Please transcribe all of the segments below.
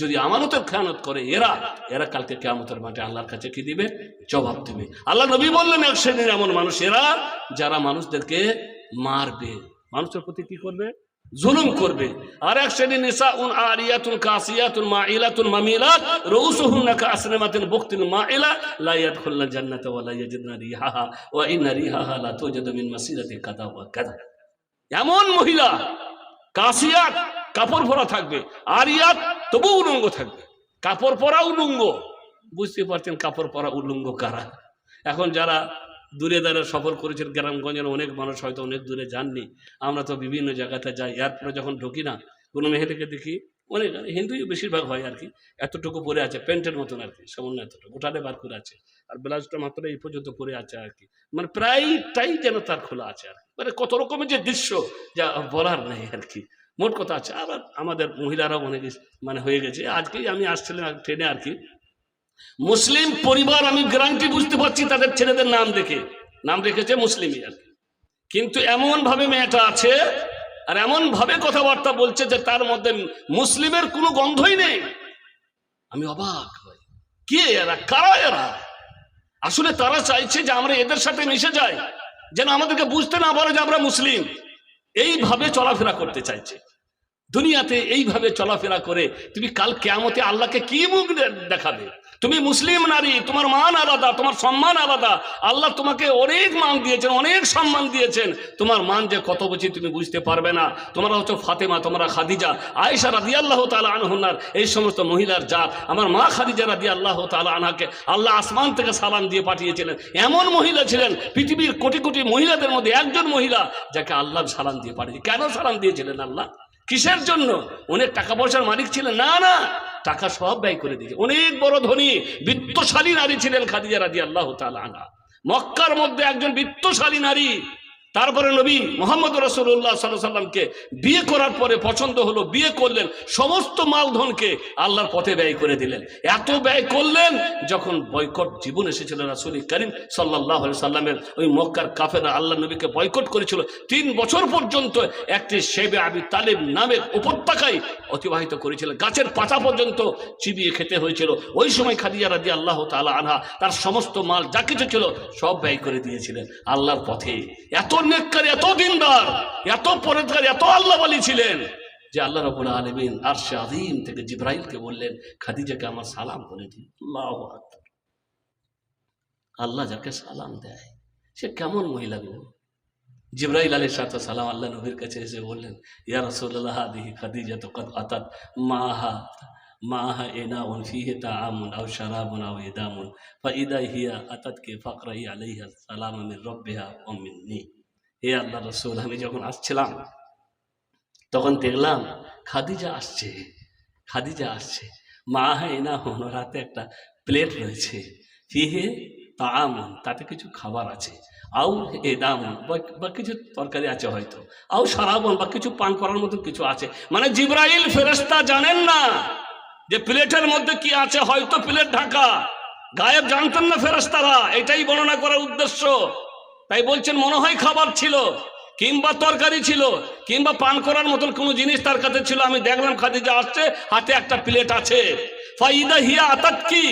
যদি আমানতের খেয়ানত করে এরা এরা কালকে কেয়ামতের মাঠে আল্লাহর কাছে কি দিবে? জবাব দিবে। আল্লাহ নবী বললেন, এক শ্রেণির এমন মানুষ এরা, যারা মানুষদেরকে মারবে। মানুষের প্রতি কি করবে? জুলুম করবে। আর এক শ্রেণি লা মিন এমন মহিলা কাপড় পরা থাকবে, আরিয়াত তবু উলঙ্গ থাকবে। কাপড় পরা উলঙ্গ। বুঝতে পারছেন কাপড় পরা উলঙ্গ কারা? এখন যারা দূরে দাঁড়ে সফর করেছেন গ্রামগঞ্জের অনেক মানুষ হয়তো অনেক দূরে যাননি। আমরা তো বিভিন্ন জায়গাতে যাই, এয়ারপোর্টে যখন ঢুকি না, কোনো মেয়েদেরকে দেখি, অনেক হিন্দুই বেশিরভাগ হয় আর কি, এতটুকু পরে আছে, প্যান্টের মতন আর কি, সামান্য এতটুকু ওটারে বার করে আছে। আর ব্লাউজটা মাত্র এই পর্যন্ত পরে আছে আর কি। মানে প্রায়টাই যেন তার খোলা আছে আর মানে কত রকমের যে দৃশ্য, যা বলার নেই আর কি। মোট কথা আছে। আবার আমাদের মহিলারাও অনেক মানে হয়ে গেছে। আজকেই আমি আসছিলাম ট্রেনে আর কি। মুসলিম পরিবার, আমি গ্যারান্টি বুঝতে পারছি তাদের ছেলেদের নাম দেখে। নাম রেখেছে মুসলিমই আর কিন্তু এমন ভাবে মেয়েটা আছে আর এমন ভাবে কথাবার্তা বলছে যে তার মধ্যে মুসলিমের কোনো গন্ধই নেই। আমি অবাক হই। কে এরা? কারা এরা? আসলে তারা চাইছে যে আমরা এদের সাথে মিশে যাই। যেন আমাদেরকে বুঝতে না পারে যে আমরা মুসলিম। এইভাবে চলাফেরা করতে চাইছে। দুনিয়াতে এইভাবে চলাফেরা করে, তুমি কাল কেয়ামতে আল্লাহকে কি মুখ দেখাবে? তুমি মুসলিম নারী, তোমার মান আলাদা, তোমার সম্মান আলাদা। আল্লাহ তোমাকে অনেক মান দিয়েছেন, অনেক সম্মান দিয়েছেন। তোমার মান যে কত বুঝি তুমি বুঝতে পারবে না। তোমরা হচ্ছে ফাতেমা, তোমরা খাদিজা, আয়েশা রাদি আল্লাহ তালা আনহনার এই সমস্ত মহিলার জাত। আমার মা খাদিজা রাদি আল্লাহ তালা আনহাকে আল্লাহ আসমান থেকে সালাম দিয়ে পাঠিয়েছিলেন। এমন মহিলা ছিলেন, পৃথিবীর কোটি কোটি মহিলাদের মধ্যে একজন মহিলা যাকে আল্লাহ সালাম দিয়ে পাঠিয়েছে। কেন সালাম দিয়েছিলেন আল্লাহ? কিসের জন্য? অনেক টাকা পয়সার মালিক ছিলেন। না না, টাকা সব ব্যয় করে দিয়েছে। অনেক বড় ধনী, বৃত্তশালী নারী ছিলেন খাদিজা রাজি আল্লাহ তালা মক্কার মধ্যে একজন বৃত্তশালী নারী তারপরে নবী মোহাম্মদ রসুল্লাহ সাল্লাহ সাল্লামকে বিয়ে করার পরে পছন্দ হলো, বিয়ে করলেন, সমস্ত মালধনকে আল্লাহর পথে ব্যয় করে দিলেন। এত ব্যয় করলেন যখন বয়কট জীবন এসেছিল রাসুল করিম সাল্লাহ সাল্লামের ওই মক্কার কাফেরা আল্লাহ নবীকে বয়কট করেছিল। তিন বছর পর্যন্ত একটি শেবে আবি তালেব নামের উপত্যকায় অতিবাহিত করেছিল। গাছের পাতা পর্যন্ত চিবিয়ে খেতে হয়েছিল। ওই সময় খাদিজা রাদি আল্লাহ তালা আনহা তার সমস্ত মাল যা কিছু ছিল সব ব্যয় করে দিয়েছিলেন আল্লাহর পথে। এত নেককার এত দিনদার, এত পরেজগার এত আল্লাহ বলি ছিলেন যে আল্লাহ রবুল আলমিন আর আদিম থেকে জিব্রাইলকে বললেন, খাদিজাকে আমার সালাম করে দিন। আল্লাহ আল্লাহ যাকে সালাম দেয়, সে কেমন মহিলা গো? জিব্রাইল আলী সাথে সালাম আল্লাহ নবীর কাছে এসে বললেন, ইয়া রসুল্লাহ দিহি খাদিজা তো কদ আতাত, মাহা মাহা এনা উন ফিহে তাআমুন আও শারাবুন আও ইদামুন ফাইদা হিয়া আতাতকে ফাকরাই আলাইহা সালাম মিন রব্বিহা ওয়া মিন্নি। হে আল্লাহ রসুল, আমি যখন আসছিলাম, তখন দেখলাম খাদিজা আসছে খাদিজা আসছে। মা হ্যাঁ না হন, রাতে একটা প্লেট রয়েছে। ফিহে তামন তাতে কিছু খাবার আছে। আউ এ দামন, বা কিছু তরকারি আছে হয়তো। আউ সারাবন, বা কিছু পান করার মতো কিছু আছে। মানে জিব্রাইল ফেরেস্তা জানেন না যে প্লেটের মধ্যে কি আছে, হয়তো প্লেট ঢাকা। গায়েব জানতেন না ফেরেস্তারা এটাই বর্ণনা করার উদ্দেশ্য। তাই বলছেন মনে হয় খাবার ছিল, কিংবা তরকারি ছিল, কিংবা পান করার মতন কোনো জিনিস তার কাছে ছিল। আমি দেখলাম খাদিজা আসছে, হাতে একটা প্লেট আছে। ফাইদা হিয়া আতাত কি?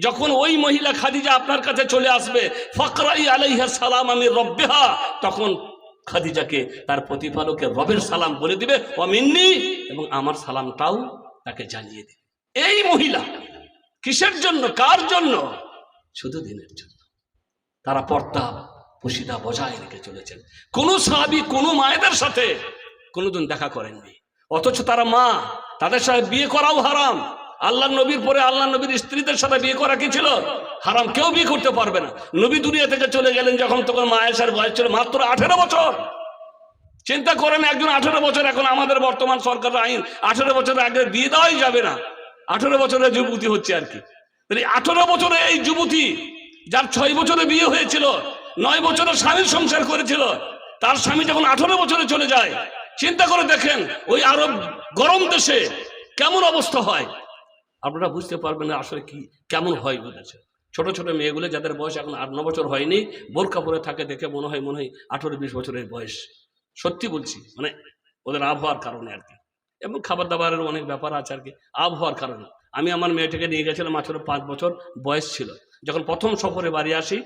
যখন ওই মহিলা খাদিজা আপনার কাছে চলে আসবে, ফকরাই আলাইহা সালাম আমি রব্বেহা, তখন খাদিজাকে, তার প্রতিপালকের রবের সালাম বলে দিবে অমিন্নি এবং আমার সালামটাও তাকে জানিয়ে দেবে। এই মহিলা কিসের জন্য, কার জন্য? শুধু দিনের জন্য। তারা পর্দা পুশিদা বজায় রেখে চলেছেন। কোন সাহাবি, কোন মায়েদের সাথে কোনোদিন দেখা করেননি। অথচ তারা মা, তাদের সাথে বিয়ে করাও হারাম। আল্লাহ নবীর পরে আল্লাহ নবীর স্ত্রীদের সাথে বিয়ে করা কি ছিল? হারাম, কেউ বিয়ে করতে পারবে না। নবী দুনিয়া থেকে চলে গেলেন যখন তখন মায়ের বয়স ছিল মাত্র আঠেরো বছর। চিন্তা করেন একজন আঠেরো বছর এখন আমাদের বর্তমান সরকারের আইন। আঠেরো বছরের আগে বিয়ে দেওয়াই যাবে না। আঠেরো বছরের যুবতী হচ্ছে আর কি। আঠেরো বছরে এই যুবতী, যার ছয় বছরে বিয়ে হয়েছিল নয় বছরের স্বামীর সংসার করেছিল। তার স্বামী যখন আঠারো বছরে চলে যায়, চিন্তা করে দেখেন ওই আরব গরম দেশে কেমন অবস্থা হয়। আপনারা বুঝতে পারবেন না আসলে কি, কেমন হয় বুঝেছে ছোট ছোট মেয়েগুলো যাদের বয়স এখন আট, ন বছর হয়নি বোরকা পরে থাকে দেখে মনে হয় মনে হয় আঠারো, বিশ বছরের বয়স। সত্যি বলছি মানে ওদের আবহাওয়ার কারণে আর কি। এবং খাবার দাবারের অনেক ব্যাপার আছে আর কি, আবহাওয়ার কারণে। আমি আমার মেয়েটাকে নিয়ে গেছিলাম, মাত্র পাঁচ বছর বয়স ছিল। যখন প্রথম সফরে বাড়ি আসি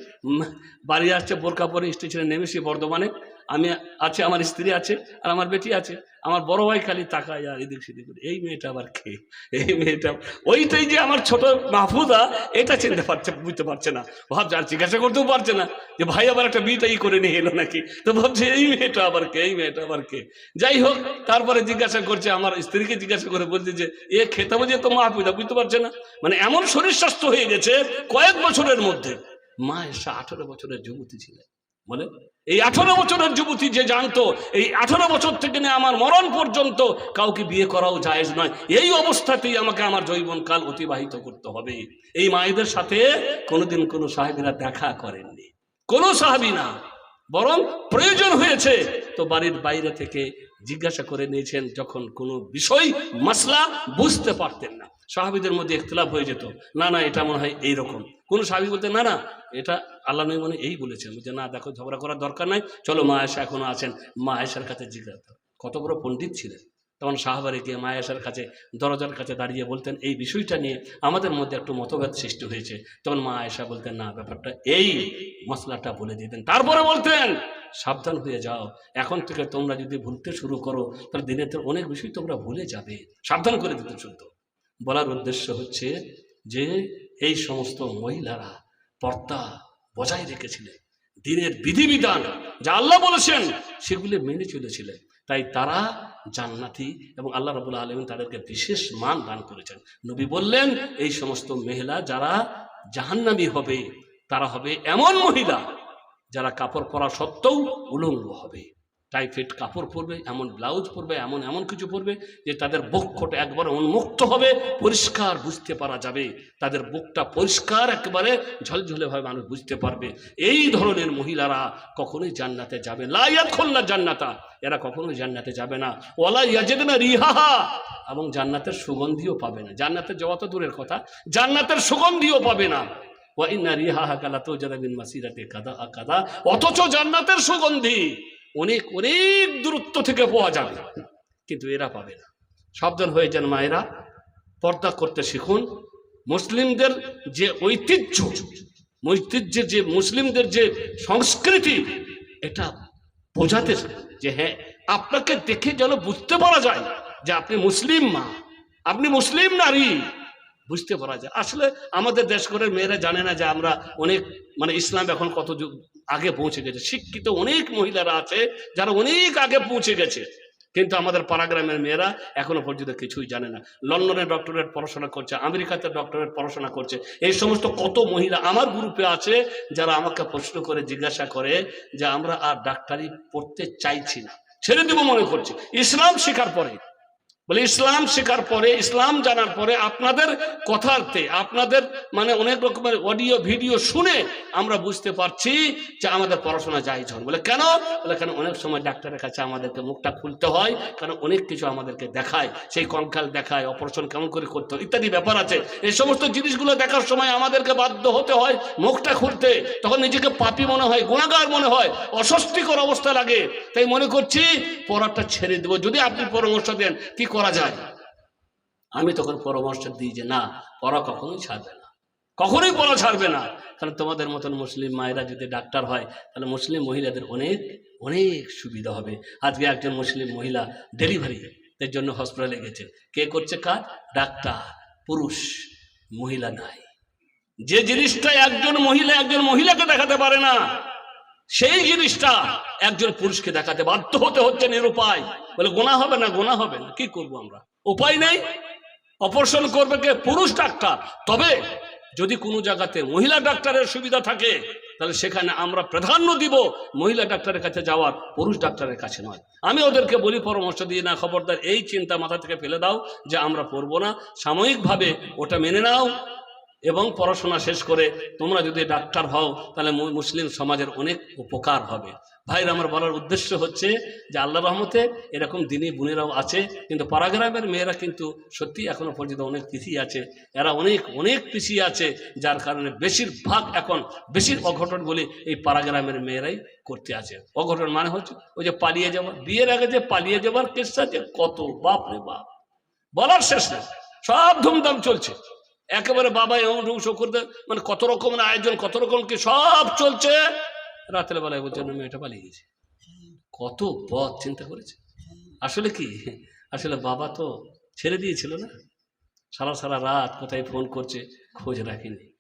বাড়ি আসছে বোরকা স্টেশনে নেমেছি বর্ধমানে। আমি আছে, আমার স্ত্রী আছে আর আমার বেটি আছে। আমার বড় ভাই খালি তাকায় আর এদিক সেদিক এই মেয়েটা আবার কে? এই মেয়েটা ওইটাই যে আমার ছোট মাহফুদা এটা চিনতে পারছে, বুঝতে পারছে না। ভাবছে আর জিজ্ঞাসা করতেও পারছে না যে ভাই আবার একটা বিয়েটাই করে নিয়ে এলো নাকি? তো ভাবছে এই মেয়েটা আবার কে? এই মেয়েটা আবার কে? যাই হোক, তারপরে জিজ্ঞাসা করছে, আমার স্ত্রীকে জিজ্ঞাসা করে বলছে যে, এ খেতে যে তো মাহফুদা বুঝতে পারছে না? মানে এমন শরীর স্বাস্থ্য হয়ে গেছে কয়েক বছরের মধ্যে। মা এসে আঠেরো বছরের যুবতী ছিলেন। বলে এই আঠারো বছরের যুবতী যে জানতো, এই আঠারো বছর থেকে নিয়ে আমার মরণ পর্যন্ত কাউকে বিয়ে করাও জায়েজ নয়। এই অবস্থাতেই আমাকে আমার যৌবনকাল অতিবাহিত করতে হবে। এই মায়েদের সাথে কোনোদিন কোনো সাহেবীরা দেখা করেননি। কোনো সাহাবি না। বরং প্রয়োজন হয়েছে তো বাড়ির বাইরে থেকে জিজ্ঞাসা করে নিয়েছেন যখন কোনো বিষয় মাসলা বুঝতে পারতেন না। সাহাবিদের মধ্যে ইখতলাফ হয়ে যেত। না না, এটা মনে হয় এইরকম। কোন সাহাবি বলতে না না, এটা আল্লাহ নবী মানে এই বলেছেন। যে না, দেখো, ঝগড়া করার দরকার নাই। চলো মা আয়েশা এখনও আছেন। মা আয়েশার কাছে জিজ্ঞাসা কত বড় পণ্ডিত ছিলেন? তখন সাহাবারে গিয়ে মা আয়েশার কাছে, দরজার কাছে দাঁড়িয়ে বলতেন, এই বিষয়টা নিয়ে আমাদের মধ্যে একটু মতভেদ সৃষ্টি হয়েছে। তখন মা আয়েশা বলতেন, না, ব্যাপারটা এই, মশলাটা বলে দিতেন তারপরে বলতেন সাবধান হয়ে যাও। এখন থেকে তোমরা যদি ভুলতে শুরু করো, তাহলে দিনের তো অনেক বিষয় তোমরা ভুলে যাবে। সাবধান করে দিতে শুদ্ধ বলার উদ্দেশ্য হচ্ছে যে, এই সমস্ত মহিলারা পর্দা বজায় রেখেছিলেন। দিনের বিধিবিধান যা আল্লাহ বলেছেন, সেগুলি মেনে চলেছিলেন। তাই তারা জান্নাতি এবং আল্লাহ রবুল্লা আলমিন তাদেরকে বিশেষ মান দান করেছেন। নবী বললেন, এই সমস্ত মহিলা যারা জাহান্নামী হবে, তারা হবে এমন মহিলা যারা কাপড় পরা সত্ত্বেও উলঙ্গ হবে। টাইফেড কাপড় পরবে, এমন ব্লাউজ পরবে, এমন এমন কিছু পরবে যে তাদের বক্ষটা একবারে উন্মুক্ত হবে, পরিষ্কার বুঝতে পারা যাবে। তাদের বুকটা পরিষ্কার একেবারে ঝলঝলে ভাবে মানুষ বুঝতে পারবে। এই ধরনের মহিলারা কখনোই জান্নাতে যাবে লাইয়াত খোল্লা জান্নাতা, এরা কখনোই জান্নাতে যাবে না। ওলা ইয়াজেদ না রিহাহা, এবং জান্নাতের সুগন্ধিও পাবে না। জান্নাতের যাওয়া তো দূরের কথা, জান্নাতের সুগন্ধিও পাবে না। ওয়াইনা রিহাহা কালা তো জাদাবিন মাসিরাতে কাদা কাদা অথচ জান্নাতের সুগন্ধি অনেক অনেক দূরত্ব থেকে পাওয়া যাবে। কিন্তু এরা পাবে না। সাবধান হয়ে যান মায়েরা, পর্দা করতে শিখুন। মুসলিমদের যে ঐতিহ্য, ঐতিহ্যের যে, মুসলিমদের যে সংস্কৃতি, এটা বোঝাতে যে হ্যাঁ আপনাকে দেখে যেন বুঝতে পারা যায় যে আপনি মুসলিম মা, আপনি মুসলিম নারী। বুঝতে পারা যায়। আসলে আমাদের দেশ করে মেয়েরা জানে না যে আমরা অনেক মানে ইসলাম এখন কত যুগ আগে পৌঁছে গেছে। শিক্ষিত অনেক মহিলারা আছে যারা অনেক আগে পৌঁছে গেছে। কিন্তু আমাদের পাড়াগ্রামের মেয়েরা এখনও পর্যন্ত কিছুই জানে না। লন্ডনে ডক্টরেট পড়াশোনা করছে, আমেরিকাতে ডক্টরেট পড়াশোনা করছে। এই সমস্ত কত মহিলা আমার গ্রুপে আছে যারা আমাকে প্রশ্ন করে, জিজ্ঞাসা করে যে আমরা আর ডাক্তারি পড়তে চাইছি না। ছেড়ে দেবো মনে করছি। ইসলাম শেখার পরে বলে ইসলাম শেখার পরে, ইসলাম জানার পরে আপনাদের কথাতে, আপনাদের মানে অনেক রকমের অডিও, ভিডিও শুনে আমরা বুঝতে পারছি যে আমাদের পড়াশোনা যাই হন বলে কেন? বলে কেন অনেক সময় ডাক্তারের কাছে আমাদেরকে মুখটা খুলতে হয় কারণ অনেক কিছু আমাদেরকে দেখায়, সেই কঙ্কাল দেখায়, অপারেশন কেমন করে করতে হয়, ইত্যাদি ব্যাপার আছে। এই সমস্ত জিনিসগুলো দেখার সময় আমাদেরকে বাধ্য হতে হয় মুখটা খুলতে। তখন নিজেকে পাপি মনে হয়, গুণাগার মনে হয়, অস্বস্তিকর অবস্থা লাগে। তাই মনে করছি, পড়াটা ছেড়ে দেবো। যদি আপনি পরামর্শ দেন, কি করা যায়? আমি তখন পরামর্শ দিই যে, না, পড়া কখনোই ছাড়বে না। কখনোই পড়া ছাড়বে না। তাহলে তোমাদের মতন মুসলিম মায়েরা যদি ডাক্তার হয়, তাহলে মুসলিম মহিলাদের অনেক অনেক সুবিধা হবে। আজকে একজন মুসলিম মহিলা ডেলিভারি এর জন্য হসপিটালে গেছে। কে করছে কাজ? ডাক্তার, পুরুষ, মহিলা নাই। যে জিনিসটা একজন মহিলা একজন মহিলাকে দেখাতে পারে না সেই জিনিসটা একজন পুরুষকে দেখাতে বাধ্য হতে হচ্ছে নিরুপায়। বলে, গোনা হবে না, গোনা হবে না, কি করব আমরা? উপায় নেই। অপারেশন করবে কে? পুরুষ ডাক্তার। তবে যদি কোনো জায়গাতে মহিলা ডাক্তারের সুবিধা থাকে, তাহলে সেখানে আমরা প্রাধান্য দিব মহিলা ডাক্তারের কাছে যাওয়ার, পুরুষ ডাক্তারের কাছে নয়। আমি ওদেরকে বলি, পরামর্শ দিয়ে না, খবরদার, এই চিন্তা মাথা থেকে ফেলে দাও যে আমরা পড়ব না। সাময়িকভাবে ওটা মেনে নাও। এবং পড়াশোনা শেষ করে তোমরা যদি ডাক্তার হও, তাহলে মুসলিম সমাজের অনেক উপকার হবে। ভাইরা, আমার বলার উদ্দেশ্য হচ্ছে যে আল্লাহ রহমতে এরকম দিনী বোনেরাও আছে, কিন্তু পাড়াগ্রামের মেয়েরা কিন্তু সত্যি এখনও পর্যন্ত অনেক পিছিয়ে আছে। এরা অনেক অনেক পিছিয়ে আছে, যার কারণে বেশিরভাগ এখন বেশির অঘটনগুলি এই পাড়াগ্রামের মেয়েরাই করতে আছে। অঘটন মানে হচ্ছে ওই যে পালিয়ে যাওয়া, বিয়ের আগে যে পালিয়ে যাওয়ার কেসটা যে কত বাপ রে বাপ। বলার শেষ নেই। সব ধুমধাম চলছে। একেবারে বাবা এমন রুম করতে মানে কত রকমের আয়োজন, কত রকম কি সব চলছে। রাতের বেলায় বলছে মেয়েটা পালিয়ে গেছে। কত পথ চিন্তা করেছে। আসলে কি? আসলে বাবা তো ছেড়ে দিয়েছিল না? সারা সারা রাত কোথায় ফোন করছে, খোঁজ রাখেনি